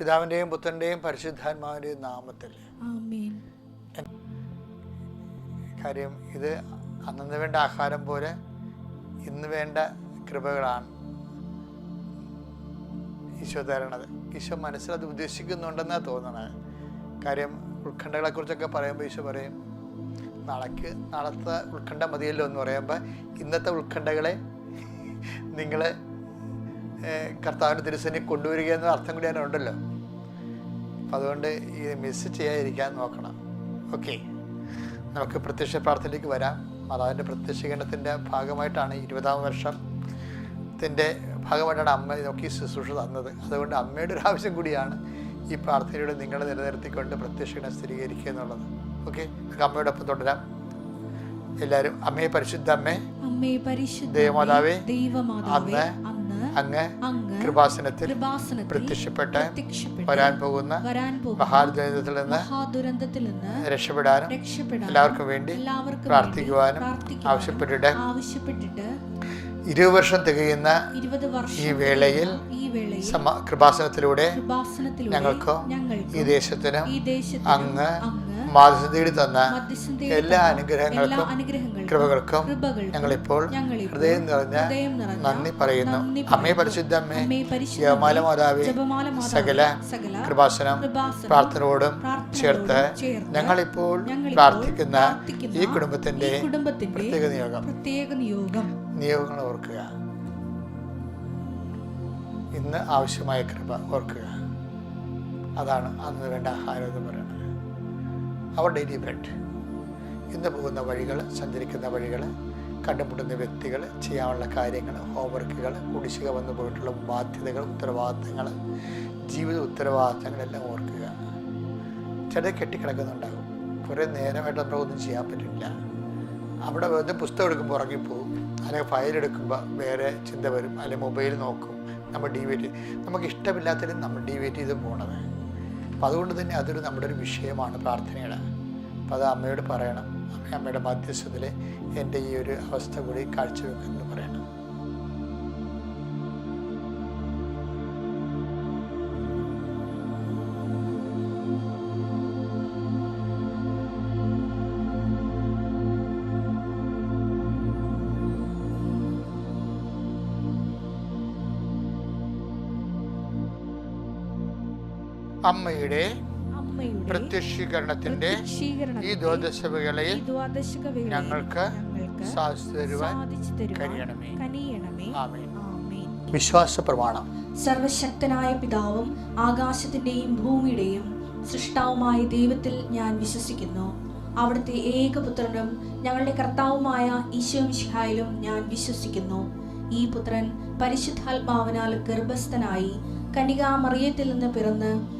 പിതാവിന്റെയും പുത്രന്റെയും പരിശുദ്ധാത്മാവിന്റെയും നാമത്തിൽ. കാര്യം ഇത് അന്നു വേണ്ട ആഹാരം പോലെ ഇന്ന് വേണ്ട കൃപകളാണ് ഈശോ തരണത്. ഈശോ മനസ്സിലത് ഉദ്ദേശിക്കുന്നുണ്ടെന്നാണ് തോന്നണത് കാര്യം ഉത്കണ്ഠകളെക്കുറിച്ചൊക്കെ പറയുമ്പോൾ ഈശോ പറയും നാളേക്ക് നാളത്തെ ഉത്കണ്ഠ മതിയല്ലോ എന്ന് പറയുമ്പോൾ ഇന്നത്തെ ഉത്കണ്ഠകളെ നിങ്ങൾ കർത്താവിന്റെ തിരുസനെ കൊണ്ടുവരിക എന്ന അർത്ഥം കൂടി അതിനുണ്ടല്ലോ. അതുകൊണ്ട് ഈ മിസ് ചെയ്യാതിരിക്കാൻ നോക്കണം. ഓക്കെ നമുക്ക് പ്രത്യക്ഷ പ്രാർത്ഥനയിലേക്ക് വരാം. മാതാവിന്റെ പ്രത്യക്ഷീകരണത്തിന്റെ ഭാഗമായിട്ടാണ് ഇരുപതാം വർഷത്തിന്റെ ഭാഗമായിട്ടാണ് അമ്മ നോക്കി ശുശ്രൂഷ തന്നത്. അതുകൊണ്ട് അമ്മയുടെ ഒരു ആവശ്യം കൂടിയാണ് ഈ പ്രാർത്ഥനയുടെ നിങ്ങളെ നിലനിർത്തിക്കൊണ്ട് പ്രത്യക്ഷീകരണം സ്ഥിരീകരിക്കുക എന്നുള്ളത്. ഓക്കെ നമുക്ക് അമ്മയോടൊപ്പം തുടരാം. എല്ലാവരും അമ്മയെ പരിശുദ്ധ അമ്മേ. ദൈവമാതാവേ, അന്ന് അങ്ങ് കൃപാസനത്തിൽ പ്രത്യക്ഷപ്പെട്ട് വരാൻ പോകുന്ന മഹാദുരന്തത്തിൽ നിന്ന് മഹാദുരന്തത്തിൽ നിന്ന് രക്ഷപ്പെടാനും എല്ലാവർക്കും വേണ്ടി പ്രാർത്ഥിക്കുവാനും ആവശ്യപ്പെട്ടിട്ട് ആവശ്യപ്പെട്ടിട്ട് ഇരുപത് വർഷം തികയുന്ന ഈ വേളയിൽ കൃപാസനത്തിലൂടെ ഞങ്ങൾക്ക് ഈ ദേശത്തിനും അങ്ങ് മാധ്യസ്ഥ തേടി തന്ന എല്ലാ അനുഗ്രഹങ്ങൾക്കും കൃപകൾക്കും ഞങ്ങളിപ്പോൾ ഹൃദയം നിറഞ്ഞ നന്ദി പറയുന്നു. അമ്മേ പരിശുദ്ധ അമ്മേ ജപമാല മാതാവേ സകല കൃപാസനം പ്രാർത്ഥനയോടും ചേർത്ത് ഞങ്ങളിപ്പോൾ പ്രാർത്ഥിക്കുന്ന ഈ കുടുംബത്തിന്റെ പ്രത്യേക നിയോഗം. പ്രത്യേക നിയോഗം. നിയോഗങ്ങൾ ഓർക്കുക. ഇന്ന് ആവശ്യമായ കൃപ ഓർക്കുക. അതാണ് അന്ന് വേണ്ട ആഹാരം എന്ന് പറയുന്നത്. അവർ ഡെയിലി ബ്രെഡ് ഇന്ന് പോകുന്ന വഴികൾ സഞ്ചരിക്കുന്ന വഴികൾ കണ്ടുമുട്ടുന്ന വ്യക്തികൾ ചെയ്യാനുള്ള കാര്യങ്ങൾ ഹോംവർക്കുകൾ കുടിശ്ശിക വന്നു പോയിട്ടുള്ള ബാധ്യതകൾ ഉത്തരവാദിത്തങ്ങൾ ജീവിത ഉത്തരവാദിത്തങ്ങളെല്ലാം ഓർക്കുക. ചില കെട്ടിക്കിടക്കുന്നുണ്ടാകും. കുറേ നേരമായിട്ട് നമുക്കൊന്നും ചെയ്യാൻ പറ്റില്ല. അവിടെ വന്ന് പുസ്തകം എടുക്കുമ്പോൾ ഉറങ്ങിപ്പോവും. അല്ലെങ്കിൽ ഫയൽ എടുക്കുമ്പോൾ വേറെ ചിന്ത വരും. അല്ലെങ്കിൽ മൊബൈൽ നോക്കും. നമ്മൾ ഡീവേറ്റ് നമുക്ക് ഇഷ്ടമില്ലാത്തതിലും നമ്മൾ ഡീവേറ്റ് ചെയ്ത് പോണത്. അപ്പം അതുകൊണ്ട് തന്നെ അതൊരു നമ്മുടെ ഒരു വിഷയമാണ് പ്രാർത്ഥനയുടെ അപ്പം അത് അമ്മയോട് പറയണം. അമ്മ അമ്മയുടെ മധ്യസ്ഥത്തിൽ എന്റെ ഈ ഒരു അവസ്ഥ കൂടി കാഴ്ചവെക്കുന്നു പറയണം. അമ്മയുടെ പ്രത്യക്ഷീകരണത്തിന്റെ ഈ ദ്വാദശവകളെ ഞങ്ങൾക്ക് സാധിച്ചു തരുവാൻ കഴിയണമേ. വിശ്വാസ പ്രമാണം. സർവശക്തനായ പിതാവും ആകാശത്തിന്റെയും ഭൂമിയുടെയും സൃഷ്ടാവുമായ ദൈവത്തിൽ ഞാൻ വിശ്വസിക്കുന്നു. അവിടുത്തെ ഏകപുത്രനും ഞങ്ങളുടെ കർത്താവുമായ ഈശോ ഞാൻ വിശ്വസിക്കുന്നു. ഈ പുത്രൻ പരിശുദ്ധാത്മാവിനാൽ ഗർഭസ്ഥനായി കനികാമറിയത്തിൽ നിന്ന് പിറന്ന്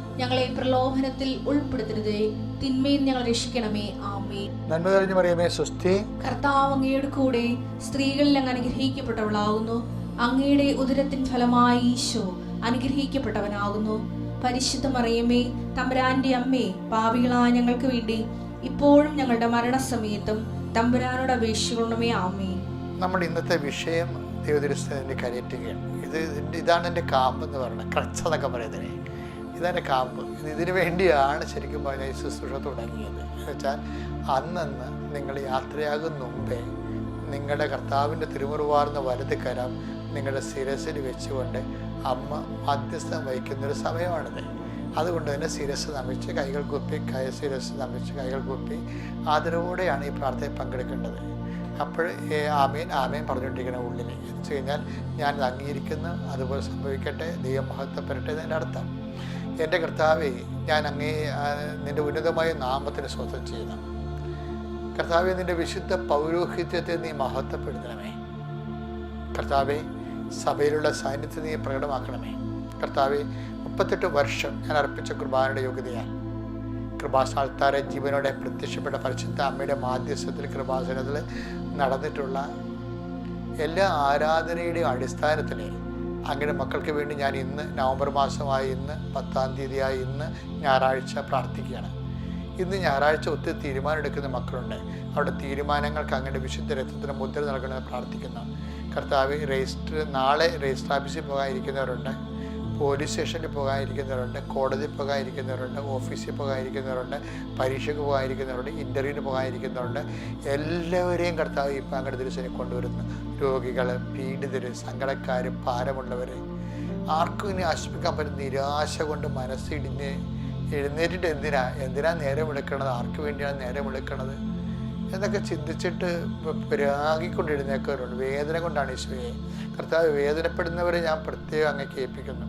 ഞങ്ങളെ പ്രലോഭനത്തിൽ ഉൾപ്പെടുത്തരുതേ. തിന്മയിൽ ഞങ്ങൾ രക്ഷിക്കണമേ. ആമേ നന്മ തെളിഞ്ഞു പറയുമേ സ്വസ്തി. കർത്താവ് അങ്ങയുടെ കൂടെ സ്ത്രീകളിൽ അങ്ങ് അനുഗ്രഹിക്കപ്പെട്ടവളാകുന്നു. അങ്ങയുടെ ഉദരത്തിൻ ഫലമായി ഈശോ അനുഗ്രഹിക്കപ്പെട്ടവനാകുന്നു. പരിശുദ്ധ മറിയമ്മേ തമ്പുരാന്റെ അമ്മേ പാപികളായ ഞങ്ങൾക്ക് വേണ്ടി ഇപ്പോഴും ഞങ്ങളുടെ മരണസമയത്തും തമ്പുരാനോട് അപേക്ഷിക്കണമേ. ആമേ നമ്മുടെ ഇന്നത്തെ വിഷയം ദൈവദുരസ്ഥനെ കരയറ്റുകയാണ്. ഇത് ഇതാണ് എന്റെ കാമ്പ് എന്ന് പറയുന്നത്. ക്രച്ച് എന്നൊക്കെ പറയുന്നത്. ഇതെന്റെ കാമ്പ് ഇതിന് വേണ്ടിയാണ് ശരിക്കും പറഞ്ഞാൽ ഈ ശുശ്രൂഷ തുടങ്ങിയത്. വെച്ചാൽ അന്നന്ന് നിങ്ങൾ യാത്രയാകും മുമ്പേ നിങ്ങളുടെ കർത്താവിന്റെ തിരുമുറുവാർന്ന വലത് കരം നിങ്ങളുടെ ശിരസിൽ വെച്ചുകൊണ്ട് അമ്മ മധ്യസ്ഥം വഹിക്കുന്നൊരു സമയമാണിത്. അതുകൊണ്ട് തന്നെ ശിരസ് നമിച്ച് കൈകൾ കുപ്പി കൈ ശിരസ് നമിച്ച് കൈകൾ കുപ്പി ആദരവോടെയാണ് ഈ പ്രാർത്ഥനയിൽ പങ്കെടുക്കേണ്ടത്. അപ്പോൾ ആമേൻ ആമീൻ പറഞ്ഞുകൊണ്ടിരിക്കുന്ന ഉള്ളിൽ. എന്ന് വെച്ച് കഴിഞ്ഞാൽ ഞാനത് അംഗീകരിക്കുന്നു അതുപോലെ സംഭവിക്കട്ടെ ദൈവം മഹത്വപ്പെടട്ടെ എന്നതിന്റെ അർത്ഥം. എന്റെ കർത്താവെ ഞാൻ അങ്ങേ നിന്റെ ഉന്നതമായ നാമത്തിന് സ്വന്തം ചെയ്യണം കർത്താവെ നിന്റെ വിശുദ്ധ പൗരോഹിത്യത്തെ നീ മഹത്വപ്പെടുത്തണമേ. കർത്താവെ സഭയിലുള്ള സാന്നിധ്യം നീ പ്രകടമാക്കണമേ. കർത്താവെ മുപ്പത്തെട്ട് വർഷം ഞാൻ അർപ്പിച്ച കുർബാനയുടെ യോഗ്യതയാൽ കൃപാസാൽത്താരെ ജീവനോടെ പ്രത്യക്ഷപ്പെട്ട പരിശുദ്ധ അമ്മയുടെ മാധ്യസ്ഥത്തിൽ കൃപാസനത്തിൽ നടന്നിട്ടുള്ള എല്ലാ ആരാധനയുടെയും അടിസ്ഥാനത്തിൽ അങ്ങനെ മക്കൾക്ക് വേണ്ടി ഞാൻ ഇന്ന് നവംബർ മാസമായ ഇന്ന് പത്താം തീയതിയായ ഇന്ന് ഞായറാഴ്ച പ്രാർത്ഥിക്കുകയാണ്. ഇന്ന് ഞായറാഴ്ച ഒത്തിരി തീരുമാനമെടുക്കുന്ന മക്കളുണ്ട്. അവരുടെ തീരുമാനങ്ങൾക്ക് അങ്ങനെ വിശുദ്ധ രക്തത്തിന് മുദ്ര നൽകണമെന്ന് പ്രാർത്ഥിക്കുന്നു. കർത്താവ് രജിസ്റ്റർ നാളെ രജിസ്റ്റർ ഓഫീസിൽ പോകാനിരിക്കുന്നവരുണ്ട്. പോലീസ് സ്റ്റേഷനിൽ പോകാതിരിക്കുന്നവരുണ്ട് കോടതിയിൽ പോകാതിരിക്കുന്നവരുണ്ട് ഓഫീസിൽ പോകാതിരിക്കുന്നവരുണ്ട് പരീക്ഷയ്ക്ക് പോകാതിരിക്കുന്നവരുണ്ട് ഇന്റർവ്യൂവിന് പോകാതിരിക്കുന്നവരുണ്ട്. എല്ലാവരെയും കർത്താവ് ഈ അങ്ങോട്ട് ദിവസം കൊണ്ടുവരുന്നു. രോഗികൾ പീഡിതർ സങ്കടക്കാർ ഭാരമുള്ളവർ ആർക്കും ഇനി ആശ്വസിക്കാൻ പറ്റുന്ന നിരാശ കൊണ്ട് മനസ്സിടിഞ്ഞ് എഴുന്നേറ്റിട്ട് എന്തിനാ? എന്തിനാ നേരം വിളിക്കണത്? ആർക്ക് വേണ്ടിയാണ് നേരം വിളിക്കണത്? എന്നൊക്കെ ചിന്തിച്ചിട്ട് പിരാകിക്കൊണ്ട് എഴുന്നേക്കവരുണ്ട് വേദന കൊണ്ടാണ് ഈശോയെ. കർത്താവ് വേദനപ്പെടുന്നവരെ ഞാൻ പ്രത്യേകം അങ്ങ് കേൾപ്പിക്കുന്നു.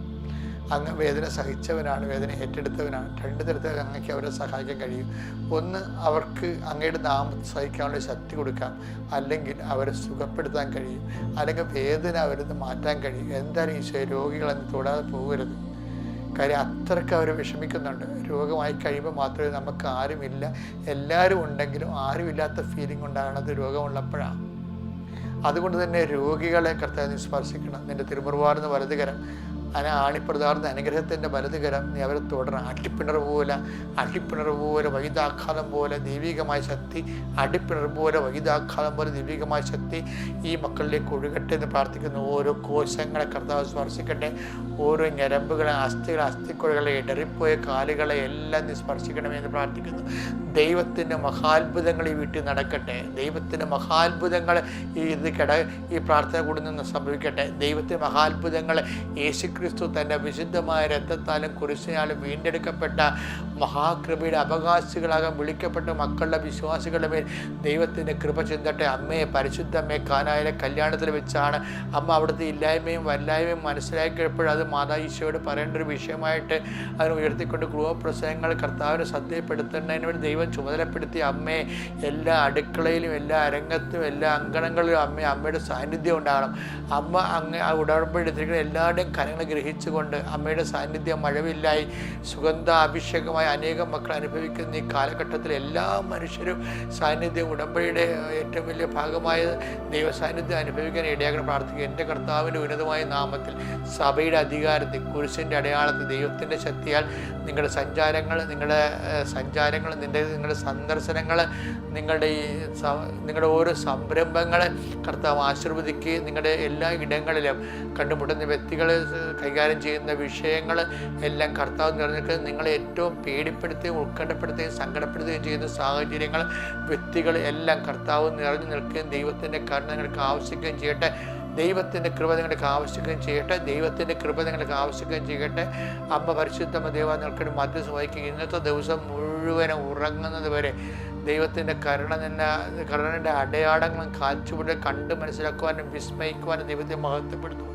അങ്ങ് വേദന സഹിച്ചവനാണ് വേദന ഏറ്റെടുത്തവനാണ്. രണ്ട് തരത്തിൽ അങ്ങക്ക് അവരെ സഹായിക്കാൻ കഴിയും. ഒന്ന് അവർക്ക് അങ്ങയുടെ നാമം സഹിക്കാനുള്ള ശക്തി കൊടുക്കാം. അല്ലെങ്കിൽ അവരെ സുഖപ്പെടുത്താൻ കഴിയും. അല്ലെങ്കിൽ വേദന അവരിന്ന് മാറ്റാൻ കഴിയും. എന്തായാലും ഈശോ രോഗികളെന്ന് തൊടാതെ പോകരുത്. കാര്യം അത്രയ്ക്ക് അവർ വിഷമിക്കുന്നുണ്ട്. രോഗമായി കഴിയുമ്പോൾ മാത്രമേ നമുക്ക് ആരുമില്ല. എല്ലാവരും ഉണ്ടെങ്കിലും ആരുമില്ലാത്ത ഫീലിംഗ് ഉണ്ടാകണത് രോഗമുള്ളപ്പോഴാണ് അതുകൊണ്ട് തന്നെ രോഗികളെ കർത്താവ് സ്പർശിക്കണം. നിന്റെ തിരുമുറുവാർന്ന വലതുകരം. അന ആണിപ്രതാർന്ന അനുഗ്രഹത്തിന്റെ വലതുകരം നീ അവരെ തുടരണം അട്ടിപ്പിണർ പോലെ അട്ടിപ്പിണർ പോലെ വൈദാഘാതം പോലെ ദൈവികമായ ശക്തി അടിപ്പിണർ പോലെ വൈദാഘാതം പോലെ ദൈവികമായ ശക്തി ഈ മക്കളിലേക്ക് ഒഴുകട്ടെ എന്ന് പ്രാർത്ഥിക്കുന്നു. ഓരോ കോശങ്ങളെ കർത്താവ് സ്പർശിക്കട്ടെ. ഓരോ ഞരമ്പുകളെ അസ്ഥികളെ അസ്ഥിക്കുഴകളെ ഇടറിപ്പോയ കാലുകളെ എല്ലാം നീ സ്പർശിക്കണമേ എന്ന് പ്രാർത്ഥിക്കുന്നു. ദൈവത്തിന്റെ മഹാത്ഭുതങ്ങൾ ഈ വീട്ടിൽ നടക്കട്ടെ. ദൈവത്തിന്റെ മഹാത്ഭുതങ്ങൾ ഈ ഇത് കിട ഈ പ്രാർത്ഥന കൂടി നിന്ന് സംഭവിക്കട്ടെ. ദൈവത്തിന്റെ മഹാത്ഭുതങ്ങൾ യേശുക്രിസ്തു തന്റെ വിശുദ്ധമായ രക്തത്താലും കുരിശിനാലും വീണ്ടെടുക്കപ്പെട്ട മഹാകൃപയുടെ അവകാശികളാകാൻ വിളിക്കപ്പെട്ട മക്കളുടെ വിശ്വാസികളുടെ മേൽ ദൈവത്തിന്റെ കൃപ ചിന്തട്ടെ. അമ്മയെ പരിശുദ്ധമ്മയെ കാനായിലെ കല്യാണത്തിൽ വെച്ചാണ് അമ്മ അവിടുത്തെ ഇല്ലായ്മയും വല്ലായ്മയും മനസ്സിലാക്കിയപ്പോൾ അത് മാതാ ഈശോയോട് പറയേണ്ട ഒരു വിഷയമായിട്ട് അതിനെ ഉയർത്തിക്കൊണ്ട് ഗൃഹപ്രസംഗങ്ങൾ കർത്താവിനെ ശ്രദ്ധയപ്പെടുത്തുന്നതിന് വേണ്ടി ദൈവം ചുമതലപ്പെടുത്തി. അമ്മയെ എല്ലാ അടുക്കളയിലും എല്ലാ അരങ്ങത്തും എല്ലാ അങ്കണങ്ങളിലും അമ്മയെ അമ്മയുടെ സാന്നിധ്യം ഉണ്ടാകണം. അമ്മ അങ്ങ് ഉടമ്പടിത്തിരിക്കുന്ന എല്ലാവരുടെയും കരങ്ങൾ ഗ്രഹിച്ചുകൊണ്ട് അമ്മയുടെ സാന്നിധ്യം മഴവില്ലായി സുഗന്ധ അഭിഷേകമായി അനേകം മക്കൾ അനുഭവിക്കുന്ന ഈ കാലഘട്ടത്തിൽ എല്ലാ മനുഷ്യരും സാന്നിധ്യം ഉടമ്പടിയുടെ ഏറ്റവും വലിയ ഭാഗമായ ദൈവ സാന്നിധ്യം അനുഭവിക്കാൻ ഇടയാകണം പ്രാർത്ഥിക്കുക. എന്റെ കർത്താവിന്റെ ഉന്നതമായ നാമത്തിൽ സഭയുടെ അധികാരത്തിൽ കുരിശിന്റെ അടയാളത്തിൽ ദൈവത്തിന്റെ ശക്തിയാൽ നിങ്ങളുടെ സഞ്ചാരങ്ങൾ നിങ്ങളുടെ സഞ്ചാരങ്ങൾ നിന്റെ നിങ്ങളുടെ സന്ദർശനങ്ങൾ നിങ്ങളുടെ ഈ നിങ്ങളുടെ ഓരോ സംരംഭങ്ങളെ കർത്താവ് ആശീർവദിക്ക് നിങ്ങളുടെ എല്ലാ ഇടങ്ങളിലും കണ്ടുമുട്ടുന്ന വ്യക്തികൾ കൈകാര്യം ചെയ്യുന്ന വിഷയങ്ങൾ എല്ലാം കർത്താവ് നിറഞ്ഞിട്ട് നിങ്ങളെ ഏറ്റവും പേടിപ്പെടുത്തുകയും ഉത്കണ്ഠപ്പെടുത്തുകയും സങ്കടപ്പെടുത്തുകയും ചെയ്യുന്ന സാഹചര്യങ്ങൾ വ്യക്തികൾ എല്ലാം കർത്താവ് നിറഞ്ഞു നിൽക്കുകയും ദൈവത്തിന്റെ കരുണ നിങ്ങൾക്ക് ആവശ്യിക്കുകയും ചെയ്യട്ടെ. ദൈവത്തിന്റെ കൃപ നിങ്ങൾക്ക് ആവശ്യിക്കുകയും ചെയ്യട്ടെ. ദൈവത്തിന്റെ കൃപ നിങ്ങൾക്ക് ആവശ്യിക്കുകയും ചെയ്യട്ടെ. അമ്മ പരിശുദ്ധമ ദൈവ നിങ്ങൾക്കൊരു മധ്യസ്ഥ വഹിക്കുക ഇന്നത്തെ ദിവസം മുഴുവനും ഉറങ്ങുന്നത് വരെ ദൈവത്തിന്റെ കരുണ നിന്ന കരുണയുടെ അടയാളങ്ങളും കാച്ചുപിടി കണ്ട് മനസ്സിലാക്കുവാനും വിസ്മയിക്കുവാനും ദൈവത്തെ മഹത്വപ്പെടുത്തും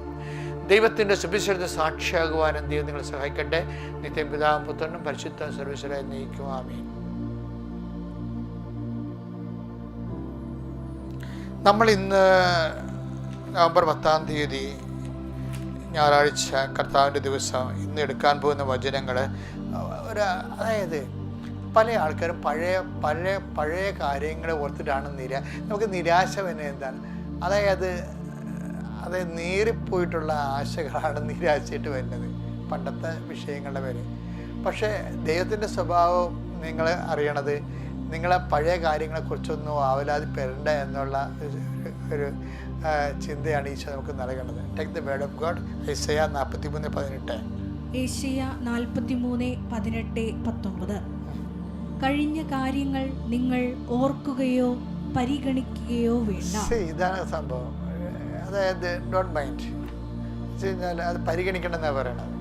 ദൈവത്തിന്റെ സുഭിശ്വരത സാക്ഷിയാകുവാനും ദൈവം നിങ്ങളെ സഹായിക്കട്ടെ. നിത്യം പിതാവും പുത്രനും പരിശുദ്ധ സർവീശ്വരായി നയിക്കും നമ്മൾ ഇന്ന് നവംബർ പത്താം തീയതി ഞായറാഴ്ച കർത്താവിന്റെ ദിവസം ഇന്ന് എടുക്കാൻ പോകുന്ന വചനങ്ങൾ ഒരു അതായത് പല ആൾക്കാരും പഴയ പഴയ പഴയ കാര്യങ്ങളെ ഓർത്തിട്ടാണ് നിര നമുക്ക് നിരാശ പിന്നെ എന്താണ്? അതായത് അത് നേറിപ്പോയിട്ടുള്ള ആശകളാണ് നിരാശയായിട്ട് വരുന്നത് പണ്ടത്തെ വിഷയങ്ങളുടെ പേര്. പക്ഷേ ദൈവത്തിന്റെ സ്വഭാവം നിങ്ങൾ അറിയണത് നിങ്ങളെ പഴയ കാര്യങ്ങളെക്കുറിച്ചൊന്നും ആവലാതി പെരണ്ട എന്നുള്ള ഒരു- ചിന്തയാണ് ഈശോ നമുക്ക് നൽകേണ്ടത് take the word of God Isaiah നാൽപ്പത്തി മൂന്ന് പതിനെട്ട്. ഏഷ്യ നാൽപ്പത്തിമൂന്ന് പതിനെട്ട് പത്തൊമ്പത്. കഴിഞ്ഞ കാര്യങ്ങൾ നിങ്ങൾ ഓർക്കുകയോ പരിഗണിക്കുകയോ വേണ്ട. ഇതാണ് സംഭവം. അതായത് ഡോണ്ട് മൈൻഡ് കഴിഞ്ഞാൽ അത് പരിഗണിക്കണം എന്നാണ് പറയണത്.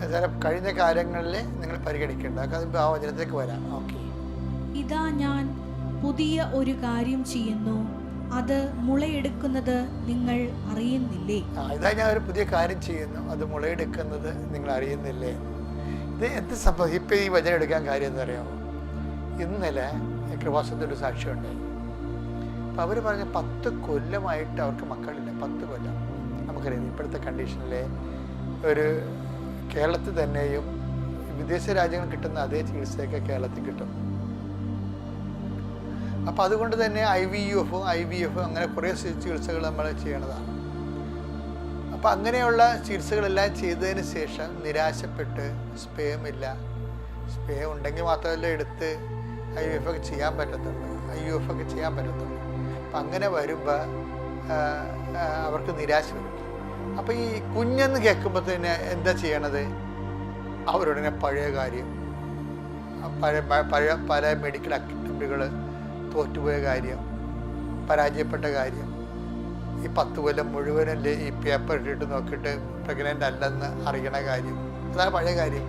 ചില കഴിഞ്ഞ കാര്യങ്ങളിൽ നിങ്ങൾ പരിഗണിക്കേണ്ട. അതൊക്കെ അത് ആ വചനത്തിലേക്ക് വരാം. ഓക്കെ. ഇതാ ഞാൻ പുതിയ ഒരു കാര്യം ചെയ്യുന്നു. അത് മുളയെടുക്കുന്നത് നിങ്ങൾ അറിയുന്നില്ലേ? ഇതാ ഞാൻ ഒരു പുതിയ കാര്യം ചെയ്യുന്നു. അത് മുളയെടുക്കുന്നത് നിങ്ങൾ അറിയുന്നില്ലേ? ഇത് എന്ത് സംഭവം? ഇപ്പം ഈ വചനം എടുക്കാൻ കാര്യം എന്താ അറിയാമോ? ഇന്നലെ കൃപാസത്തിന്റെ ഒരു സാക്ഷ്യമുണ്ട് അപ്പം അവർ പറഞ്ഞ പത്ത് കൊല്ലമായിട്ട് അവർക്ക് മക്കളില്ല. പത്ത് കൊല്ലം. നമുക്കറിയാം ഇപ്പോഴത്തെ കണ്ടീഷനിൽ ഒരു കേരളത്തിൽ തന്നെയും വിദേശ രാജ്യങ്ങൾ കിട്ടുന്ന അതേ ചികിത്സയൊക്കെ കേരളത്തിൽ കിട്ടും. അപ്പം അതുകൊണ്ട് തന്നെ ഐ വി എഫും ഐ വി എഫും അങ്ങനെ കുറേ ചികിത്സകൾ നമ്മൾ ചെയ്യണതാണ്. അപ്പം അങ്ങനെയുള്ള ചികിത്സകളെല്ലാം ചെയ്തതിന് ശേഷം നിരാശപ്പെട്ട് സ്പേം ഇല്ല സ്പേം ഉണ്ടെങ്കിൽ മാത്രമല്ല എടുത്ത് ഐ യു എഫ് ഒക്കെ ചെയ്യാൻ പറ്റത്തുള്ളൂ. ഐ യു എഫ് ഒക്കെ ചെയ്യാൻ പറ്റത്തുള്ളൂ. അപ്പം അങ്ങനെ വരുമ്പോൾ അവർക്ക് നിരാശ വരും. അപ്പം ഈ കുഞ്ഞെന്ന് കേൾക്കുമ്പോൾ തന്നെ എന്താ ചെയ്യണത്? അവരുടനെ പഴയ കാര്യം പഴയ പഴയ പല മെഡിക്കൽ അറ്റംപ്റ്റുകൾ തോറ്റുപോയ കാര്യം പരാജയപ്പെട്ട കാര്യം ഈ പത്ത് കൊല്ലം മുഴുവനും ഈ പേപ്പർ ഇട്ടിട്ട് നോക്കിയിട്ട് പ്രഗ്നന്റ് അല്ലെന്ന് അറിയണ കാര്യം. അതാണ് പഴയ കാര്യം.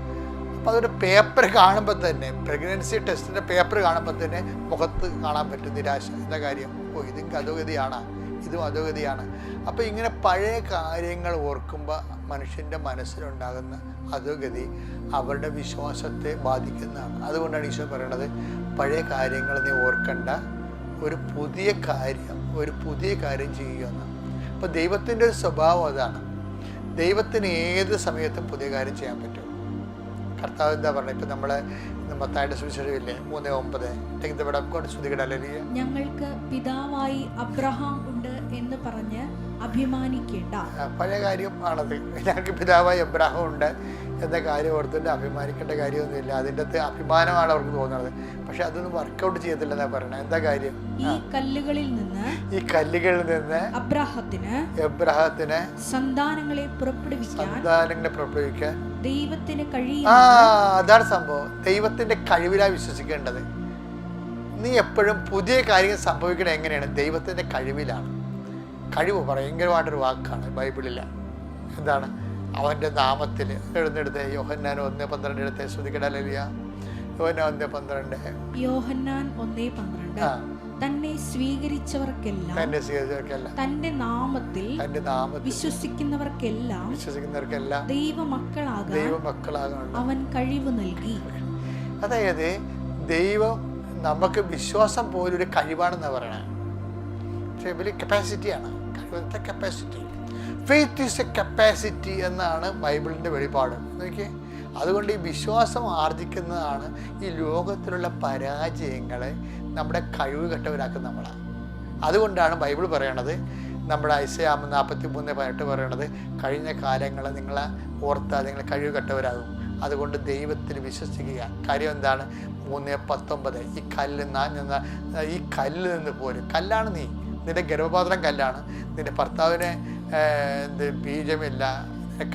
അപ്പോൾ അതൊരു പേപ്പർ കാണുമ്പോൾ തന്നെ പ്രഗ്നൻസി ടെസ്റ്റിന്റെ പേപ്പർ കാണുമ്പോൾ തന്നെ മുഖത്ത് കാണാൻ പറ്റും നിരാശ എന്താ കാര്യം. ഓ ഇതും അധോഗതിയാണ് ഇതും അധോഗതിയാണ്. അപ്പോൾ ഇങ്ങനെ പഴയ കാര്യങ്ങൾ ഓർക്കുമ്പോൾ മനുഷ്യന്റെ മനസ്സിലുണ്ടാകുന്ന അധോഗതി അവരുടെ വിശ്വാസത്തെ ബാധിക്കുന്നതാണ്. അതുകൊണ്ടാണ് ഈശോ പറയണത് പഴയ കാര്യങ്ങൾ നീ ഓർക്കണ്ട ഒരു പുതിയ കാര്യം ഒരു പുതിയ കാര്യം ചെയ്യുക എന്ന് അപ്പോൾ ദൈവത്തിന്റെ ഒരു സ്വഭാവം അതാണ്. ദൈവത്തിന് ഏത് സമയത്തും പുതിയ കാര്യം ചെയ്യാൻ പറ്റും. കർത്താവ് എന്താ പറയുക ഇപ്പം നമ്മൾ മത്തായുടെ സുവിശേഷമില്ലേ? മൂന്ന് ഒമ്പത്. ഞങ്ങൾക്ക് പിതാവായി അബ്രഹാം ഉണ്ട് എന്ന് പറഞ്ഞ് അഭിമാനിക്കേണ്ട. പഴയ കാര്യം ആണത് ഞങ്ങൾക്ക് പിതാവായി എബ്രാഹം ഉണ്ട് എന്ന കാര്യം ഓർത്തിട്ട് അഭിമാനിക്കേണ്ട കാര്യമൊന്നുമില്ല. അതിന്റെ അകത്ത് അഭിമാനമാണ് അവർക്ക് തോന്നുന്നത്. പക്ഷെ അതൊന്നും വർക്കൗട്ട് ചെയ്യത്തില്ലെന്നാണ് പറയണേ. എന്താ കാര്യം? ഈ കല്ലുകളിൽ നിന്ന് ഈ കല്ലുകളിൽ നിന്ന് അബ്രാഹത്തിന് എബ്രാഹത്തിന് സന്താനങ്ങളെ പുറപ്പെടുവിക്കാൻ സന്താനങ്ങളെ പുറപ്പെടുവിക്കാൻ ദൈവത്തിന് കഴിയും ആ അതാണ് സംഭവം. ദൈവത്തിന്റെ കഴിവിലാണ് വിശ്വസിക്കേണ്ടത്. നീ എപ്പോഴും പുതിയ കാര്യങ്ങൾ സംഭവിക്കണത് എങ്ങനെയാണ്? ദൈവത്തിന്റെ കഴിവിലാണ്. കഴിവ് ഭയങ്കരമായിട്ടൊരു വാക്കാണ് ബൈബിളിൽ എന്താണ്? അവന്റെ നാമത്തിൽ എഴുന്നെടുത്ത് യോഹന്നാൻ ഒന്ന് പന്ത്രണ്ട് എടുത്ത് ശ്രുതിക്കടലിയ യോഹന്നാൻ ഒന്ന് പന്ത്രണ്ട്. യോഹന്നാൻ ഒന്നേ പന്ത്രണ്ട്. തന്നെ സ്വീകരിച്ചവർക്കെല്ലാം തന്നെ സ്വീകരിച്ചവർക്കെല്ലാം. തന്റെ നാമത്തിൽ തന്റെ നാമത്തിൽ വിശ്വസിക്കുന്നവർക്കെല്ലാം വിശ്വസിക്കുന്നവർക്കെല്ലാം ദൈവമക്കളാകാൻ ദൈവമക്കളാകാൻ അവൻ കഴിവ് നൽകി. അതായത് ദൈവം നമുക്ക് വിശ്വാസം പോലൊരു കഴിവാണെന്ന് പറയണേ. പക്ഷേ കഴിവത്തെ capacity faith is a capacity എന്നാണ് ബൈബിളിന്റെ വെളിപാട്. നോക്കിയേ അതുകൊണ്ട് ഈ വിശ്വാസം ആർജിക്കുന്നതാണ് ഈ ലോകത്തിലുള്ള പരാജയങ്ങളെ നമ്മുടെ കഴിവ് കെട്ടവരാക്കുന്ന നമ്മളാണ്. അതുകൊണ്ടാണ് ബൈബിൾ പറയണത് നമ്മുടെ ഐസയാമ നാൽപ്പത്തി മൂന്ന് പതിനെട്ട് പറയണത് കഴിഞ്ഞ കാലങ്ങളെ നിങ്ങളെ ഓർത്താൽ നിങ്ങൾ കഴിവ് കെട്ടവരാകും അതുകൊണ്ട് ദൈവത്തിൽ വിശ്വസിക്കുക. കാര്യം എന്താണ്? മൂന്ന് പത്തൊമ്പത്. ഈ കല്ല് ഈ കല്ല് നിന്ന് പോലും കല്ലാണ് നീ. നിന്റെ ഗർഭപാത്രം കല്ലാണ്. നിന്റെ ഭർത്താവിന് എന്ത് ബീജമില്ല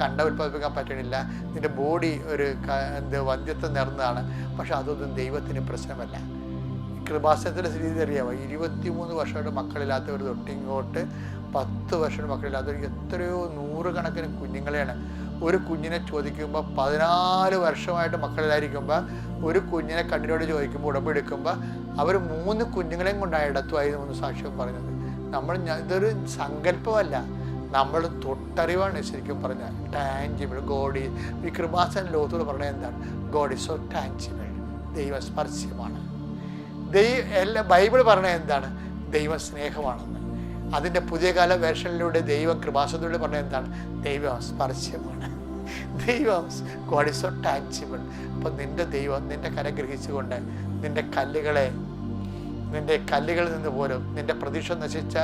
കണ്ട ഉൽപ്പാദിപ്പിക്കാൻ പറ്റണില്ല. നിന്റെ ബോഡി ഒരു എന്ത് വന്ധ്യത്വം നിറഞ്ഞതാണ്. പക്ഷെ അതൊന്നും ദൈവത്തിന് പ്രശ്നമല്ല. കൃപാസനത്തിന്റെ സ്ഥിതി അറിയാമോ ഇരുപത്തിമൂന്ന് വർഷമായിട്ട് മക്കളില്ലാത്തവർ തൊട്ടിങ്ങോട്ട് പത്ത് വർഷം മക്കളില്ലാത്തവർ എത്രയോ നൂറുകണക്കിന് കുഞ്ഞുങ്ങളെയാണ്. ഒരു കുഞ്ഞിനെ ചോദിക്കുമ്പോൾ പതിനാല് വർഷമായിട്ട് മക്കളിലായിരിക്കുമ്പോൾ ഒരു കുഞ്ഞിനെ കണ്ണിനോട് ചോദിക്കുമ്പോൾ ഉടമ്പെടുക്കുമ്പോൾ അവർ മൂന്ന് കുഞ്ഞുങ്ങളെയും കൊണ്ടാണ് ഇടത്തുമായി മൂന്ന് സാക്ഷ്യം പറഞ്ഞത്. നമ്മൾ ഇതൊരു സങ്കല്പമല്ല. നമ്മൾ തൊട്ടറിവാണ് ശരിക്കും പറഞ്ഞാൽ ടാൻജിബിൾ ഗോഡി ഈ കൃപാസൻ ലോകത്തോട് പറഞ്ഞത് എന്താണ്? ഗോഡ് ഇസ് സോ ടാൻജിബിൾ ദൈവസ്പർശ്യമാണ്. ദൈവ എല്ലാ ബൈബിൾ പറഞ്ഞത് എന്താണ്? ദൈവ സ്നേഹമാണെന്ന് അതിന്റെ പുതിയ കാല വേർഷനിലൂടെ ദൈവ കൃപാസനത്തിലൂടെ പറഞ്ഞത് എന്താണ്? ദൈവം സ്പർശ്യമാണ് ദൈവം ഗോഡ് സോ ടാൻജിബിൾ അപ്പം നിന്റെ ദൈവം നിന്റെ കര ഗ്രഹിച്ചുകൊണ്ട് നിന്റെ കല്ലുകളെ നിന്റെ കല്ലുകളിൽ നിന്ന് പോലും നിന്റെ പ്രതീക്ഷ നശിച്ച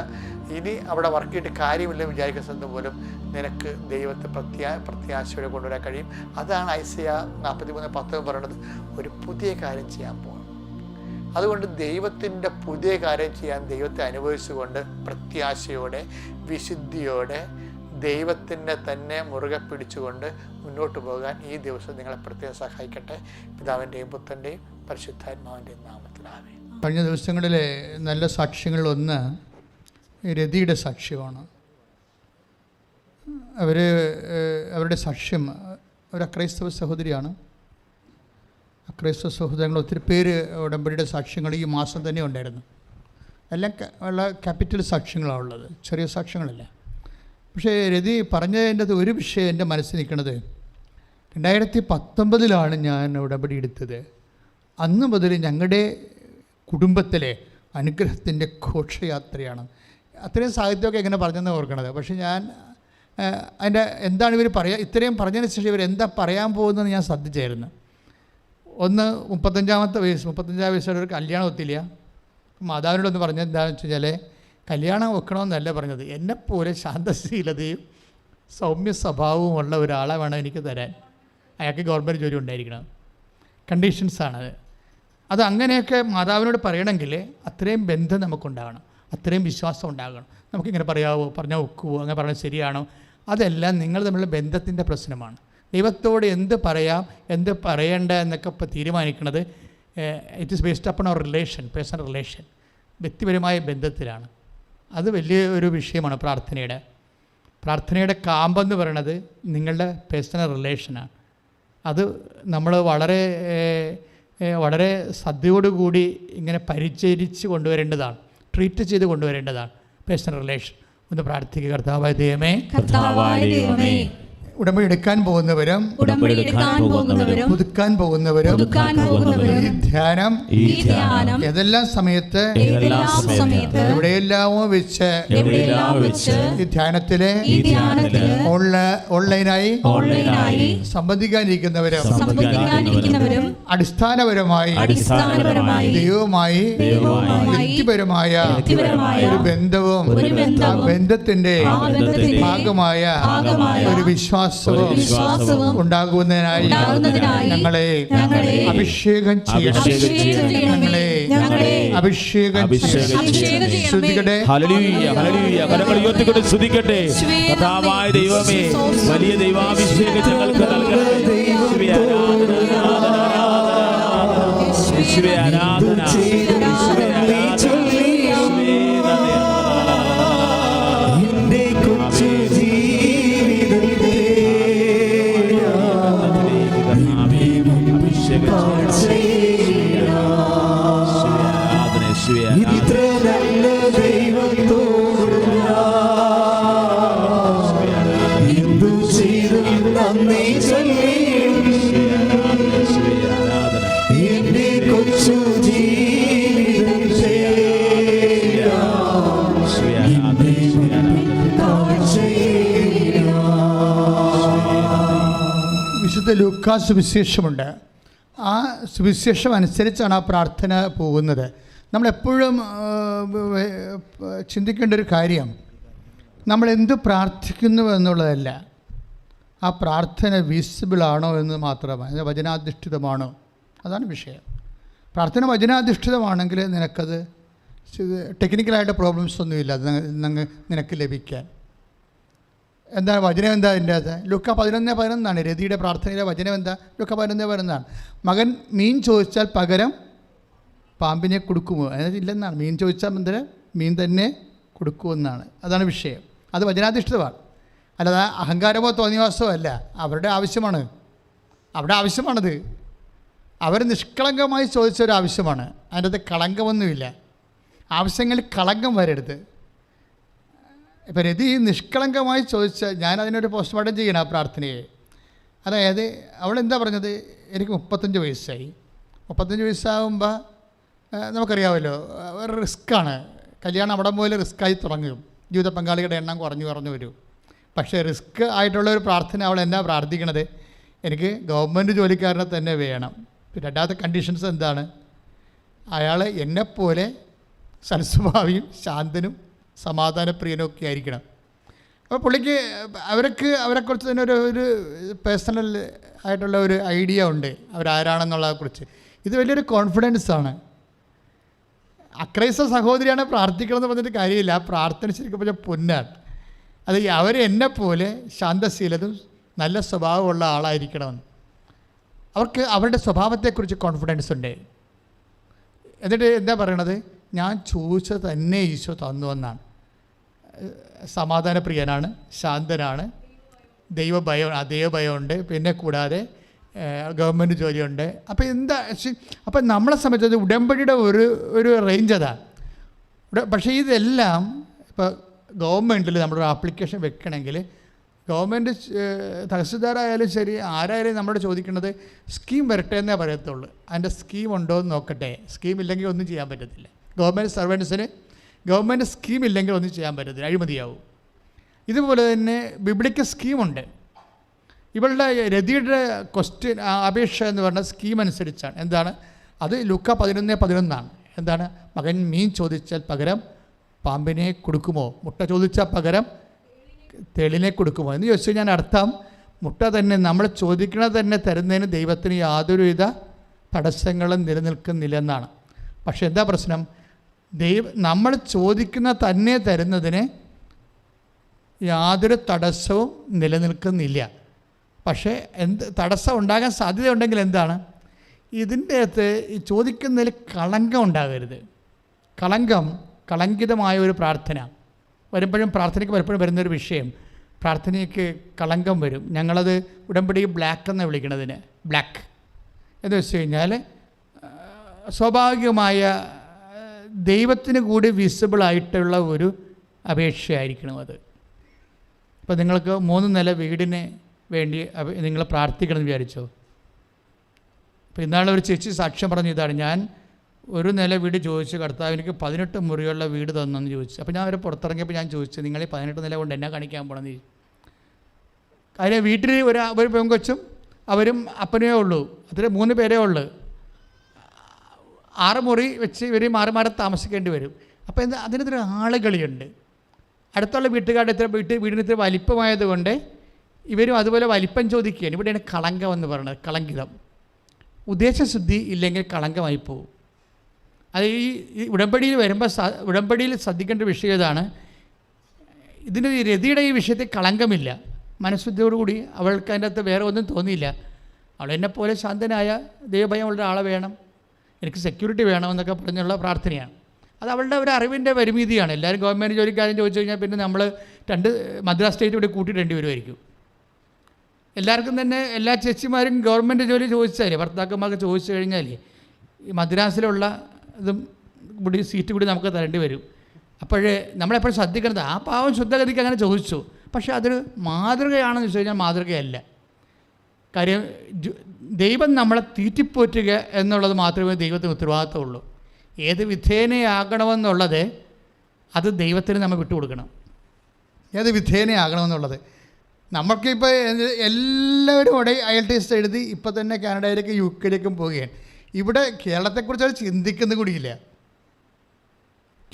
ഇനി അവിടെ വർക്ക് ചെയ്തിട്ട് കാര്യമില്ല വിചാരിക്കുന്നത് പോലും നിനക്ക് ദൈവത്തെ പ്രത്യാ പ്രത്യാശയോടെ കൊണ്ടുവരാൻ കഴിയും. അതാണ് ഐസിയ നാൽപ്പത്തി മൂന്ന് പത്ത് പറയുന്നത്. ഒരു പുതിയ കാര്യം ചെയ്യാൻ പോകണം അതുകൊണ്ട് ദൈവത്തിന്റെ പുതിയ കാര്യം ചെയ്യാൻ ദൈവത്തെ അനുഭവിച്ചുകൊണ്ട് പ്രത്യാശയോടെ വിശുദ്ധിയോടെ ദൈവത്തിന്റെ തന്നെ മുറുകെ പിടിച്ചുകൊണ്ട് മുന്നോട്ട് പോകാൻ ഈ ദിവസം നിങ്ങളെ പ്രത്യേകം സഹായിക്കട്ടെ. പിതാവിന്റെയും പുത്രന്റെയും പരിശുദ്ധാത്മാവിന്റെയും നാമത്തിലാവേ കഴിഞ്ഞ ദിവസങ്ങളിലെ നല്ല സാക്ഷ്യങ്ങളിലൊന്ന് രതിയുടെ സാക്ഷ്യമാണ്. അവർ അവരുടെ സാക്ഷ്യം ഒരു അക്രൈസ്തവ സഹോദരിയാണ്. അക്രൈസ്തവ സഹോദരങ്ങൾ ഒത്തിരി പേര് ഉടമ്പടിയുടെ സാക്ഷ്യങ്ങൾ ഈ മാസം തന്നെ ഉണ്ടായിരുന്നു. എല്ലാം ഉള്ള ക്യാപിറ്റൽ സാക്ഷ്യങ്ങളാണ് ഉള്ളത്. ചെറിയ സാക്ഷ്യങ്ങളല്ല. പക്ഷേ രതി പറഞ്ഞതിന്റെ ഒരു വിഷയം എന്റെ മനസ്സിൽ നിൽക്കുന്നത് രണ്ടായിരത്തി പത്തൊമ്പതിലാണ് ഞാൻ ഉടമ്പടി എടുത്തത്. അന്ന് മുതൽ ഞങ്ങളുടെ കുടുംബത്തിലെ അനുഗ്രഹത്തിന്റെ ഘോഷയാത്രയാണ്. അത്രയും സാഹിത്യമൊക്കെ എങ്ങനെ പറഞ്ഞെന്ന് ഓർക്കണത്. പക്ഷേ ഞാൻ അതിന്റെ എന്താണ് ഇവർ പറയുക ഇത്രയും പറഞ്ഞതിന് ശേഷം ഇവർ എന്താ പറയാൻ പോകുന്നതെന്ന് ഞാൻ ശ്രദ്ധിച്ചായിരുന്നു. ഒന്ന് മുപ്പത്തഞ്ചാമത്തെ വയസ്സ് മുപ്പത്തഞ്ചാം വയസ്സുള്ള ഒരു കല്യാണം ഒത്തില്ല. മാതാവിനോടൊന്ന് പറഞ്ഞത് എന്താണെന്ന് വെച്ച് കഴിഞ്ഞാൽ കല്യാണം വെക്കണമെന്നല്ല പറഞ്ഞത്. എന്നെപ്പോലെ ശാന്തശീലതയും സൗമ്യ സ്വഭാവവും ഉള്ള ഒരാളെ വേണം എനിക്ക് തരാൻ. അയാൾക്ക് ഗവൺമെന്റ് ജോലി ഉണ്ടായിരിക്കണം. കണ്ടീഷൻസാണത് അത് അങ്ങനെയൊക്കെ മാതാവിനോട് പറയണമെങ്കിൽ അത്രയും ബന്ധം നമുക്കുണ്ടാകണം. അത്രയും വിശ്വാസം ഉണ്ടാകണം. നമുക്കിങ്ങനെ പറയാവോ പറഞ്ഞാൽ ഒക്കുവോ അങ്ങനെ പറഞ്ഞാൽ ശരിയാണോ? അതെല്ലാം നിങ്ങൾ തമ്മിലുള്ള ബന്ധത്തിന്റെ പ്രശ്നമാണ്. ദൈവത്തോട് എന്ത് പറയാം എന്ത് പറയേണ്ട എന്നൊക്കെ ഇപ്പോൾ തീരുമാനിക്കുന്നത് it is based upon our relation personal relation വ്യക്തിപരമായ ബന്ധത്തിലാണ്. അത് വലിയ ഒരു വിഷയമാണ് പ്രാർത്ഥനയുടെ. പ്രാർത്ഥനയുടെ കാമ്പെന്ന് പറയണത് നിങ്ങളുടെ പേഴ്സണൽ റിലേഷനാണ് അത് നമ്മൾ വളരെ വളരെ ശ്രദ്ധയോടുകൂടി ഇങ്ങനെ പരിചരിച്ച് കൊണ്ടുവരേണ്ടതാണ്. ട്രീറ്റ് ചെയ്ത് കൊണ്ടുവരേണ്ടതാണ്. Personal relation. ഒന്ന് പ്രാർത്ഥിക്കുക. കർത്താവായ ദൈവമേ. കർത്താവായ ദൈവമേ. ഉടമ്പടി എടുക്കാൻ പോകുന്നവരും പുതുക്കാൻ പോകുന്നവരും ഈ ധ്യാനം ഈ ധ്യാനം ഏതെല്ലാം സമയത്ത് എവിടെയെല്ലാമോ വെച്ച് ഈ ധ്യാനത്തിലെ ഓൺലൈനായി സംബന്ധിക്കാനിരിക്കുന്നവരും അടിസ്ഥാനപരമായി ദൈവവുമായി വ്യക്തിപരമായ ഒരു ബന്ധവും ആ ബന്ധത്തിന്റെ ഭാഗമായ ഒരു വിശ്വാസവും വിശ്വാസവും ഉണ്ടാകുന്നതിനായി ഉണ്ടാകുന്നതിനായി ഞങ്ങളെ ഞങ്ങളെ അഭിഷേകം ചെയ്യണം. ഞങ്ങളെ അഭിഷേകം ശ്രുതികട്ടെ കർത്താവായ ദൈവമേ വലിയ ദൈവാഭിഷേകം ഞങ്ങൾക്ക് നൽകണമേ. യേശുവേ. ആരാധന ആരാധന. സുവിശേഷമുണ്ട് ആ സുവിശേഷം അനുസരിച്ചാണ് ആ പ്രാർത്ഥന പോകുന്നത്. നമ്മളെപ്പോഴും ചിന്തിക്കേണ്ട ഒരു കാര്യം. നമ്മൾ എന്ത് പ്രാർത്ഥിക്കുന്നു എന്നുള്ളതല്ല. ആ പ്രാർത്ഥന വിസിബിൾ ആണോ എന്ന് മാത്രമാണ്. വചനാധിഷ്ഠിതമാണോ? അതാണ് വിഷയം. പ്രാർത്ഥന വചനാധിഷ്ഠിതമാണെങ്കിൽ നിനക്കത് ടെക്നിക്കലായിട്ട് പ്രോബ്ലംസ് ഒന്നുമില്ല. നിനക്ക് ലഭിക്കാൻ. എന്താണ് വചനം എന്താ അതിന്റെ അത് ലുക്ക പതിനൊന്ന് പതിനൊന്നാണ്. രതിയുടെ പ്രാർത്ഥനയിലെ വചനം എന്താ? ലുക്ക പതിനൊന്ന് പതിനൊന്നാണ്. മകൻ മീൻ ചോദിച്ചാൽ പകരം പാമ്പിനെ കൊടുക്കുമോ? അതായത് ഇല്ലെന്നാണ്. മീൻ ചോദിച്ചാൽ എന്തിന് മീൻ തന്നെ കൊടുക്കുമെന്നാണ്. അതാണ് വിഷയം. അത് വചനാധിഷ്ഠിതമാണ്. അല്ലാതെ അഹങ്കാരമോ തോന്നിവാസമോ അല്ല. അവരുടെ ആവശ്യമാണ്. അവരുടെ ആവശ്യമാണത്. അവർ നിഷ്കളങ്കമായി ചോദിച്ച ഒരു ആവശ്യമാണ്. അതിന്റെ അകത്ത് കളങ്കമൊന്നുമില്ല. ആവശ്യങ്ങളിൽ കളങ്കം വരരുത്. ഇപ്പം രതി നിഷ്കളങ്കമായി ചോദിച്ചാൽ ഞാൻ അതിനൊരു പോസ്റ്റ്മോർട്ടം ചെയ്യണം ആ പ്രാർത്ഥനയെ. അതായത് അവൾ എന്താ പറഞ്ഞത്? എനിക്ക് മുപ്പത്തഞ്ച് വയസ്സായി. മുപ്പത്തഞ്ച് വയസ്സാകുമ്പോൾ നമുക്കറിയാമല്ലോ ഒരു റിസ്ക്കാണ്. കല്യാണം അവിടെ പോലെ റിസ്ക്കായി തുടങ്ങും. ജീവിത പങ്കാളികളുടെ എണ്ണം കുറഞ്ഞു കുറഞ്ഞു വരും. പക്ഷേ റിസ്ക് ആയിട്ടുള്ള ഒരു പ്രാർത്ഥന അവൾ എന്നാ പ്രാർത്ഥിക്കണത്? എനിക്ക് ഗവൺമെന്റ് ജോലിക്കാരനെ തന്നെ വേണം. രണ്ടാമത്തെ കണ്ടീഷൻസ് എന്താണ്? അയാൾ എന്നെപ്പോലെ സൽസ്വഭാവിയും ശാന്തനും സമാധാനപ്രിയനും ഒക്കെ ആയിരിക്കണം. അപ്പോൾ പുള്ളിക്ക് അവർക്ക് അവരെക്കുറിച്ച് തന്നെ ഒരു ഒരു പേഴ്സണൽ ആയിട്ടുള്ള ഒരു ഐഡിയ ഉണ്ട്. അവരാരാണെന്നുള്ളതിനെക്കുറിച്ച് ഇത് വലിയൊരു കോൺഫിഡൻസ് ആണ്. അക്രൈസ്ത സഹോദരിയാണ് പ്രാർത്ഥിക്കണമെന്ന് പറഞ്ഞിട്ട് കാര്യമില്ല. പ്രാർത്ഥന ശരിക്കും പറഞ്ഞാൽ പൊന്നാണ്. അത് അവർ എന്നെപ്പോലെ ശാന്തശീലതും നല്ല സ്വഭാവമുള്ള ആളായിരിക്കണമെന്ന്. അവർക്ക് അവരുടെ സ്വഭാവത്തെക്കുറിച്ച് കോൺഫിഡൻസ് ഉണ്ട്. എന്നിട്ട് എന്താ പറയണത്? ഞാൻ ചോദിച്ചത് തന്നെ ഈശോ തന്നു എന്നാണ്. സമാധാനപ്രിയനാണ് ശാന്തനാണ്. ദൈവഭയം ദൈവഭയമുണ്ട് പിന്നെ കൂടാതെ ഗവൺമെന്റ് ജോലിയുണ്ട്. അപ്പോൾ എന്താ അപ്പം നമ്മളെ സംബന്ധിച്ചത് ഉടമ്പടിയുടെ ഒരു ഒരു റേഞ്ച് അതാണ് പക്ഷേ ഇതെല്ലാം ഇപ്പോൾ ഗവൺമെന്റിൽ നമ്മളൊരു ആപ്ലിക്കേഷൻ വെക്കണമെങ്കിൽ ഗവൺമെന്റ് തഹസിൽദാരായാലും ശരി ആരായാലും നമ്മളോട് ചോദിക്കുന്നത് സ്കീം വരട്ടെ എന്നേ പറയത്തുള്ളൂ. അതിന്റെ സ്കീം ഉണ്ടോ എന്ന് നോക്കട്ടെ. സ്കീം ഇല്ലെങ്കിൽ ഒന്നും ചെയ്യാൻ പറ്റത്തില്ല. ഗവൺമെന്റ് സർവൻസിന് ഗവൺമെന്റ് സ്കീമില്ലെങ്കിൽ ഒന്നും ചെയ്യാൻ പറ്റത്തില്ല അഴിമതിയാവും. ഇതുപോലെ തന്നെ ബിബ്ലിക്ക് സ്കീമുണ്ട്. ഇവളുടെ രതിയുടെ ക്വസ്റ്റ്യൻ അപേക്ഷ എന്ന് പറഞ്ഞ സ്കീം അനുസരിച്ചാണ്. എന്താണ്? അത് ലുക്ക പതിനൊന്ന് പതിനൊന്നാണ്. എന്താണ്? മകൻ മീൻ ചോദിച്ചാൽ പകരം പാമ്പിനെ കൊടുക്കുമോ? മുട്ട ചോദിച്ചാൽ പകരം തെളിനെ കൊടുക്കുമോ? എന്ന് ചോദിച്ചു ഞാൻ അർത്ഥം മുട്ട തന്നെ നമ്മൾ ചോദിക്കണത് തന്നെ തരുന്നതിന് ദൈവത്തിന് യാതൊരുവിധ തടസ്സങ്ങളും നിലനിൽക്കുന്നില്ലെന്നാണ്. പക്ഷേ എന്താ പ്രശ്നം? ദൈവ നമ്മൾ ചോദിക്കുന്ന തന്നെ തരുന്നതിന് യാതൊരു തടസ്സവും നിലനിൽക്കുന്നില്ല. പക്ഷേ എന്ത് തടസ്സം ഉണ്ടാകാൻ സാധ്യതയുണ്ടെങ്കിൽ എന്താണ്? ഇതിന്റെ അകത്ത് ഈ ചോദിക്കുന്നതിൽ കളങ്കം ഉണ്ടാകരുത്. കളങ്കം കളങ്കിതമായ ഒരു പ്രാർത്ഥന. വരുമ്പോഴും പ്രാർത്ഥനയ്ക്ക് പലപ്പോഴും വരുന്നൊരു വിഷയം. പ്രാർത്ഥനയ്ക്ക് കളങ്കം വരും. ഞങ്ങളത് ഉടമ്പടി ബ്ലാക്ക് എന്ന് വിളിക്കണതിന്. ബ്ലാക്ക്. എന്ന് വെച്ച് കഴിഞ്ഞാൽ സ്വാഭാവികമായ ദൈവത്തിന് കൂടി വിസിബിളായിട്ടുള്ള ഒരു അപേക്ഷയായിരിക്കണം അത്. ഇപ്പോൾ നിങ്ങൾക്ക് മൂന്ന് നില വീടിന് വേണ്ടി നിങ്ങൾ പ്രാർത്ഥിക്കണം എന്ന് വിചാരിച്ചോ? അപ്പോൾ ഇന്നാളെ ഒരു ചേച്ചി സാക്ഷ്യം പറഞ്ഞു ഇതാണ്. ഞാൻ ഒരു നില വീട് ചോദിച്ചു കർത്താവ് എനിക്ക് പതിനെട്ട് മുറിയുള്ള വീട് തന്നെന്ന് ചോദിച്ചു. അപ്പോൾ ഞാൻ അവരെ പുറത്തിറങ്ങിയപ്പോൾ ഞാൻ ചോദിച്ചു നിങ്ങൾ ഈ പതിനെട്ട് നില കൊണ്ട് എന്നെ കാണിക്കാൻ പോകണമെന്ന് ചോദിച്ചു കാര്യം വീട്ടിൽ ഒരു ഒരു പെങ്കൊച്ചും അവരും അപ്പനേ ഉള്ളൂ. അത്ര മൂന്ന് പേരേ ഉള്ളൂ. ആറ് മുറി വെച്ച് ഇവർ മാറി മാറി താമസിക്കേണ്ടി വരും. അപ്പോൾ എന്താ അതിനൊരു ആളുകളിയുണ്ട് അടുത്തുള്ള വീട്ടുകാരുടെ ഇത്ര വീട്ട് വീടിന് ഇത്ര വലിപ്പമായതുകൊണ്ട് ഇവരും അതുപോലെ വലിപ്പം ചോദിക്കുകയാണ്. ഇവിടെയാണ് കളങ്കം എന്ന് പറയുന്നത് കളങ്കിതം. ഉദ്ദേശശുദ്ധി ഇല്ലെങ്കിൽ കളങ്കമായി പോകും അത് ഈ ഉടമ്പടിയിൽ വരുമ്പോൾ ഉടമ്പടിയിൽ ശ്രദ്ധിക്കേണ്ട വിഷയം ഇതാണ് ഇതിന് രതിയുടെ ഈ വിഷയത്തിൽ കളങ്കമില്ല. മനഃശുദ്ധിയോടുകൂടി അവൾക്ക് അതിന്റെ അകത്ത് വേറെ ഒന്നും തോന്നിയില്ല. അവൾ പോലെ ശാന്തനായ ദൈവഭയമുള്ള ആളെ വേണം. എനിക്ക് സെക്യൂരിറ്റി വേണമെന്നൊക്കെ പറഞ്ഞുള്ള പ്രാർത്ഥനയാണ്. അത് അവളുടെ ഒരു അറിവിന്റെ പരിമിതിയാണ്. എല്ലാവരും ഗവൺമെന്റ് ജോലിക്കാരും ചോദിച്ചു കഴിഞ്ഞാൽ പിന്നെ നമ്മൾ രണ്ട് മദ്രാസ് സ്റ്റേറ്റ് ഇവിടെ കൂട്ടിയിടേണ്ടി വരുമായിരിക്കും എല്ലാവർക്കും തന്നെ എല്ലാ ചേച്ചിമാരും ഗവൺമെന്റ് ജോലി ചോദിച്ചാലേ ഭർത്താക്കന്മാർക്ക് ചോദിച്ചു കഴിഞ്ഞാൽ ഈ മദ്രാസിലുള്ള ഇതും കൂടി സീറ്റ് കൂടി നമുക്ക് തരേണ്ടി വരും. അപ്പോഴേ നമ്മളെപ്പോഴും ശ്രദ്ധിക്കണത് ആ പാവം ശുദ്ധഗതിക്ക് അങ്ങനെ ചോദിച്ചു. പക്ഷേ അതൊരു മാതൃകയാണെന്ന് ചോദിച്ചു കഴിഞ്ഞാൽ മാതൃകയല്ല. കാര്യം ദൈവം നമ്മളെ തീറ്റിപ്പോറ്റുക എന്നുള്ളത് മാത്രമേ ദൈവത്തിന് ഉത്തരവാദിത്തമുള്ളൂ. ഏത് വിധേനയാകണമെന്നുള്ളത് അത് ദൈവത്തിന് നമ്മൾ വിട്ടുകൊടുക്കണം. ഏത് വിധേനയാകണമെന്നുള്ളത് നമുക്കിപ്പോൾ എല്ലാവരും ഇവിടെ അയൽ ടെസ്റ്റ് എഴുതി ഇപ്പോൾ തന്നെ കാനഡയിലേക്കും യു കെയിലേക്കും പോവുകയാണ്. ഇവിടെ കേരളത്തെക്കുറിച്ച് അവർ ചിന്തിക്കുന്ന കൂടിയില്ല.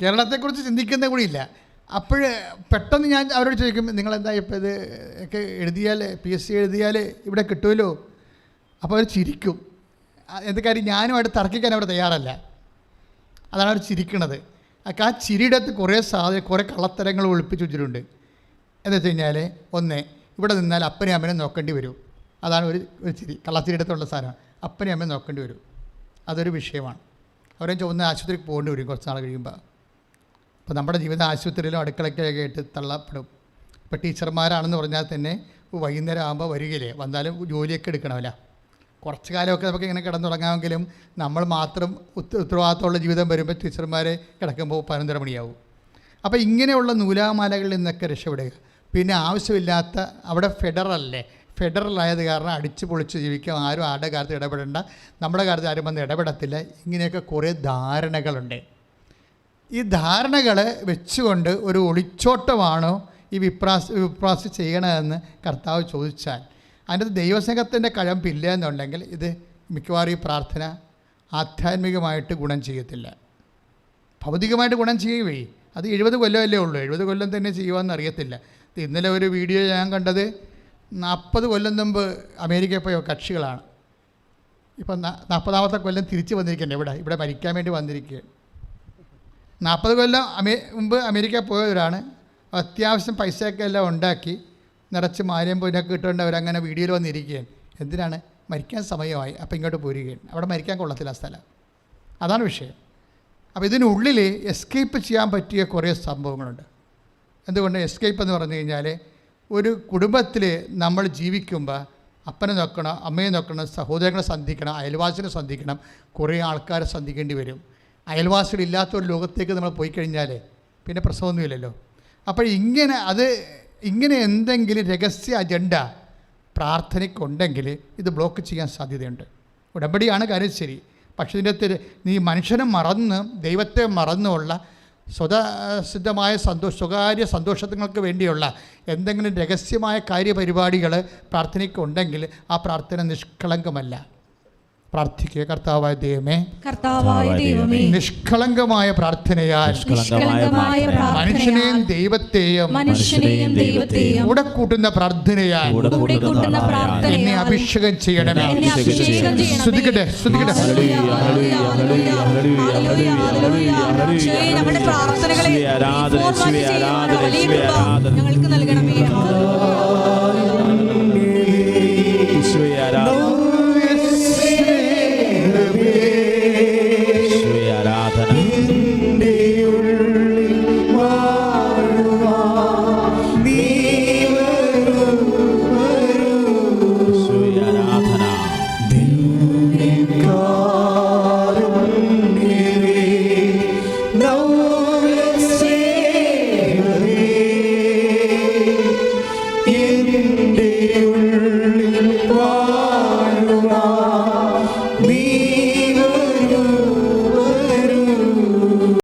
കേരളത്തെക്കുറിച്ച് ചിന്തിക്കുന്ന കൂടിയില്ല. അപ്പോൾ പെട്ടെന്ന് ഞാൻ അവരോട് ചോദിക്കും നിങ്ങളെന്താ ഇപ്പോൾ ഇത് ഒക്കെ എഴുതിയാൽ പി എസ് സി എഴുതിയാൽ ഇവിടെ കിട്ടുമല്ലോ? അപ്പോൾ അവർ ചിരിക്കും. എന്ത് കാര്യം? ഞാനുമായിട്ട് തർക്കിക്കാൻ അവിടെ തയ്യാറല്ല. അതാണ് അവർ ചിരിക്കണത്. ആ ചിരിയുടെ അകത്ത് കുറേ സാധ്യത കുറേ കള്ളത്തരങ്ങൾ ഒളിപ്പിച്ച് വെച്ചിട്ടുണ്ട്. എന്ന് വെച്ച് കഴിഞ്ഞാൽ ഒന്ന് ഇവിടെ നിന്നാൽ അപ്പനെയും അമ്മനെ നോക്കേണ്ടി വരും. അതാണ് ഒരു ഒരു ചിരി. കള്ളത്തിരിയിടത്തുള്ള സാധനം അപ്പനെയും അമ്മയും നോക്കേണ്ടി വരും. അതൊരു വിഷയമാണ്. അവരെ ചുവന്ന ആശുപത്രിക്ക് പോകേണ്ടി വരും കുറച്ച് നാൾ കഴിയുമ്പോൾ അപ്പോൾ നമ്മുടെ ജീവിതം ആശുപത്രിയിലും അടുക്കളയ്ക്കൊക്കെ ആയിട്ട് തള്ളപ്പെടും. ഇപ്പോൾ ടീച്ചർമാരാണെന്ന് പറഞ്ഞാൽ തന്നെ വൈകുന്നേരം ആകുമ്പോൾ വരികയില്ലേ? വന്നാലും ജോലിയൊക്കെ എടുക്കണമല്ല. കുറച്ച് കാലമൊക്കെ നമുക്ക് ഇങ്ങനെ കിടന്നുറങ്ങാമെങ്കിലും നമ്മൾ മാത്രം ഉത്ത ഉത്തരവാദിത്തമുള്ള ജീവിതം വരുമ്പോൾ ടീച്ചർമാരെ കിടക്കുമ്പോൾ പതിനൊന്നര മണിയാവും. അപ്പോൾ ഇങ്ങനെയുള്ള നൂലാമാലകളിൽ നിന്നൊക്കെ രക്ഷപ്പെടുക. പിന്നെ ആവശ്യമില്ലാത്ത അവിടെ ഫെഡറലല്ലേ ഫെഡറൽ ആയത് കാരണം അടിച്ച് പൊളിച്ച് ജീവിക്കാം ആരും ആരുടെ കാര്യത്തിൽ ഇടപെടേണ്ട നമ്മുടെ കാര്യത്തിൽ ആരും വന്ന് ഇടപെടത്തില്ല. ഇങ്ങനെയൊക്കെ കുറേ ധാരണകളുണ്ട്. ഈ ധാരണകൾ വെച്ചുകൊണ്ട് ഒരു ഒളിച്ചോട്ടമാണോ ഈ വിപ്രാസ് വിപ്രാസ് ചെയ്യണമെന്ന് കർത്താവ് ചോദിച്ചാൽ അതിന്റെ ദൈവസ്നേഹത്തിന്റെ കഴമ്പില്ല എന്നുണ്ടെങ്കിൽ ഇത് മിക്കവാറും ഈ പ്രാർത്ഥന ആധ്യാത്മികമായിട്ട് ഗുണം ചെയ്യത്തില്ല. ഭൗതികമായിട്ട് ഗുണം ചെയ്യുകയേ അത് എഴുപത് കൊല്ലമല്ലേ ഉള്ളൂ. എഴുപത് കൊല്ലം തന്നെ ചെയ്യുവാന്ന് അറിയത്തില്ല. ഇന്നലെ ഒരു വീഡിയോ ഞാൻ കണ്ടത് നാൽപ്പത് കൊല്ലം മുമ്പ് അമേരിക്കയിൽ പോയ കക്ഷികളാണ്. ഇപ്പം നാൽപ്പതാമത്തെ കൊല്ലം തിരിച്ചു വന്നിരിക്കണ്ടേ ഇവിടെ. ഇവിടെ മരിക്കാൻ വേണ്ടി വന്നിരിക്കുക നാൽപ്പത് കൊല്ലം അമേ മുമ്പ് അമേരിക്ക പോയവരാണ്. അത്യാവശ്യം പൈസയൊക്കെ എല്ലാം ഉണ്ടാക്കി. നിറച്ച് മാര്യം പൊന്നൊക്കെ ഇട്ടുകൊണ്ട് അങ്ങനെ വീഡിയോയിൽ വന്നിരിക്കുകയാണ്. എന്തിനാണ്? മരിക്കാൻ സമയമായി. അപ്പോൾ ഇങ്ങോട്ട് പോരുകയാണ്. അവിടെ മരിക്കാൻ കൊള്ളത്തില്ല സ്ഥലം. അതാണ് വിഷയം. അപ്പോൾ ഇതിനുള്ളിൽ എസ്കേപ്പ് ചെയ്യാൻ പറ്റിയ കുറേ സംഭവങ്ങളുണ്ട്. എന്തുകൊണ്ട് എസ്കേപ്പ് എന്ന് പറഞ്ഞു കഴിഞ്ഞാൽ ഒരു കുടുംബത്തിൽ നമ്മൾ ജീവിക്കുമ്പോൾ അപ്പനെ നോക്കണം അമ്മയെ നോക്കണം സഹോദരങ്ങളെ സന്ധിക്കണം അയൽവാസിനെ സന്ധിക്കണം കുറേ ആൾക്കാരെ സന്ധിക്കേണ്ടി വരും. അയൽവാസികളില്ലാത്ത ഒരു ലോകത്തേക്ക് നമ്മൾ പോയി കഴിഞ്ഞാൽ പിന്നെ പ്രസവമൊന്നുമില്ലല്ലോ അപ്പോൾ ഇങ്ങനെ അത് ഇങ്ങനെ എന്തെങ്കിലും രഹസ്യ അജണ്ട പ്രാർത്ഥനയ്ക്കുണ്ടെങ്കിൽ ഇത് ബ്ലോക്ക് ചെയ്യാൻ സാധ്യതയുണ്ട്. ഉടമ്പടിയാണ് കാര്യം ശരി. പക്ഷേ ഇതിന്റെ അകത്ത് നീ മനുഷ്യനെ മറന്ന് ദൈവത്തെ മറന്നുമുള്ള സ്വതസിദ്ധമായ സന്തോഷ സ്വകാര്യ സന്തോഷങ്ങൾക്ക് വേണ്ടിയുള്ള എന്തെങ്കിലും രഹസ്യമായ കാര്യപരിപാടികൾ പ്രാർത്ഥനയ്ക്കുണ്ടെങ്കിൽ ആ പ്രാർത്ഥന നിഷ്കളങ്കമല്ല. പ്രാർത്ഥിക്കുക. കർത്താവായ ദൈവമേ കർത്താവായ ദൈവമേ നിഷ്കളങ്കമായ പ്രാർത്ഥനയാൽ നിഷ്കളങ്കമായ പ്രാർത്ഥനയാൽ മനുഷ്യനെയും ദൈവത്തെയും മനുഷ്യനെയും ദൈവത്തെയും കൂടെ കൂട്ടുന്ന പ്രാർത്ഥനയാൽ എന്നെ പ്രാർത്ഥനയാൽ അഭിഷേകം ചെയ്യണമേ. എന്നെ അഭിഷേകം ചെയ്യണമേ. ശ്രുതിക്കട്ടെ ശ്രുതിക്കട്ടെ. ഞങ്ങൾക്ക് നൽകണമേ.